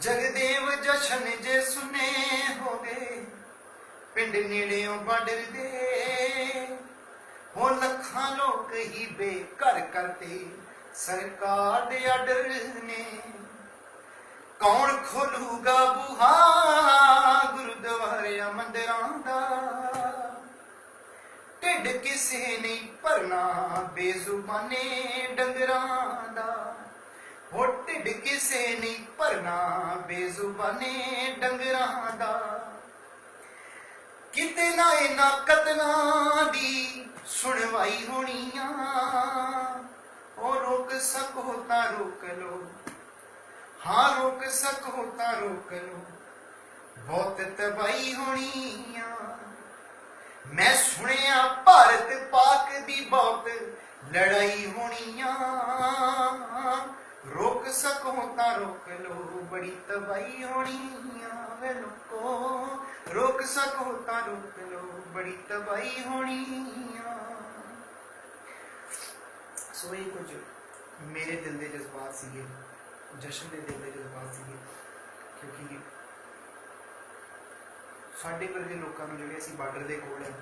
ਜਗਦੇਵ ਜਸ਼ਨ ਜੇ ਸੁਨੇ ਹੋਵੇ, ਪਿੰਡ ਨੇੜਿਓਂ ਬਾਰਡਰ ਦੇ ਹੋ ਲੱਖਾਂ ਲੋਕ ਹੀ ਬੇਘਰ ਕਰਦੇ, ਸਰਕਾਰ ਦੇ ਆਰਡਰ ਨੇ। ਕੌਣ ਖੋਲੂਗਾ ਬੁਹਾ ਗੁਰਦੁਆਰਿਆਂ ਮੰਦਿਰਾਂ ਦਾ? ਢਿੱਡ ਕਿਸੇ ਨਹੀਂ ਭਰਨਾ ਬੇਜ਼ੁਬਾਨੇ ਡੰਗਰਾਂ ਕਿਸੇ ਨਹੀਂ ਭਰਨਾ, ਬੇਜ਼ੁਬਾਨੇ ਡੰਗਰਾਂ ਦਾ। ਕਿਤੇ ਨਾ ਇਹਨਾਂ ਕਤਲਾਂ ਦੀ ਸੁਣਵਾਈ ਹੋਣੀਆਂ ਉਹ ਰੋਕ ਸਕੋ ਤਾਂ ਰੋਕ ਲੋ ਹਾਂ, ਰੋਕ ਸਕੋ ਤਾਂ ਰੋਕ ਲੋ ਬਹੁਤ ਤਬਾਈ ਹੋਣੀਆਂ ਮੈਂ ਸੁਣਿਆ, ਭਾਰਤ ਪਾਕ ਦੀ ਬਹੁਤ ਲੜਾਈ ਹੋਣੀ ਆ ਸਕੋ ਤਾਂ ਰੋਕ ਲੋ ਬੜੀ ਤਬਾਈ ਹੋਣੀਆਂ ਵੇ ਲੋਕੋ। ਰੋਕ ਸਕੋ ਤਾਂ ਰੋਕ ਲੋ ਬੜੀ ਤਬਾਈ ਹੋਣੀਆਂ ਸੋ ਇਹ ਕੁਝ ਮੇਰੇ ਦਿਲ ਦੇ ਜਜ਼ਬਾਤ ਸੀਗੇ, ਜਸ਼ਨ ਦੇ ਦਿਲ ਦੇ ਜਜ਼ਬਾਤ ਸੀਗੇ, ਕਿਉਂਕਿ ਸਾਡੇ ਵਰਗੇ ਲੋਕਾਂ ਨੂੰ ਜਿਹੜੇ ਅਸੀਂ ਬਾਰਡਰ ਦੇ ਕੋਲ ਹੈ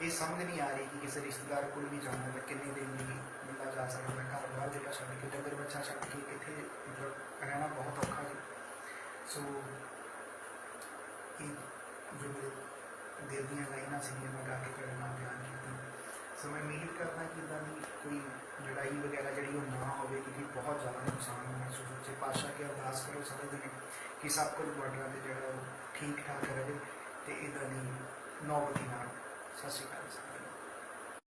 ਇਹ ਸਮਝ ਨਹੀਂ ਆ ਰਹੀ ਕਿ ਕਿਸੇ ਰਿਸ਼ਤੇਦਾਰ ਕੋਲ ਵੀ ਜਾਣਾ ਤਾਂ ਕਿੰਨੇ ਦਿਨ ਲਈ ਬੰਦਾ ਜਾ ਸਕਦਾ ਹੈ ਘਰ ਬਾਹਰ ਜਿਹੜਾ ਛੱਡ ਕੇ ਡੰਗਰ ਬੱਚਾ ਛੱਡ ਕੇ ਕਿੱਥੇ ਮਤਲਬ ਰਹਿਣਾ ਬਹੁਤ ਔਖਾ ਜੀ ਸੋ ਇਹ ਜੋ ਦਿਲ ਦੀਆਂ ਲਾਈਨਾਂ ਸੀਗੀਆਂ, ਮੈਂ ਗਾ ਕੇ ਤੁਹਾਡੇ ਨਾਲ ਬਿਆਨ ਕੀਤੀ। ਸੋ ਮੈਂ ਉਮੀਦ ਕਰਦਾ ਕਿ ਇਦਾਂ ਦੀ ਕੋਈ ਲੜਾਈ ਵਗੈਰਾ ਜਿਹੜੀ ਉਹ ਨਾ ਹੋਵੇ, ਕਿਉਂਕਿ ਬਹੁਤ ਜ਼ਿਆਦਾ ਨੁਕਸਾਨ ਹੋਣਾ ਸੋ ਸੱਚੇ ਪਾਤਸ਼ਾਹ ਕੇ ਅਰਦਾਸ ਕਰੋ ਸਮਝਦੇ ਨੇ ਕਿ ਸਭ ਕੁਝ ਬਾਰਡਰਾਂ ਤੇ ਜਿਹੜਾ ਉਹ ਠੀਕ ਠਾਕ ਰਹੇ ਤੇ ਇਦਾਂ ਦੀ ਨੌਬਤੀ ਹੀ ਨਾ ਸਤਿ ਸ਼੍ਰੀ ਅਕਾਲ ਸਾਰਿਆਂ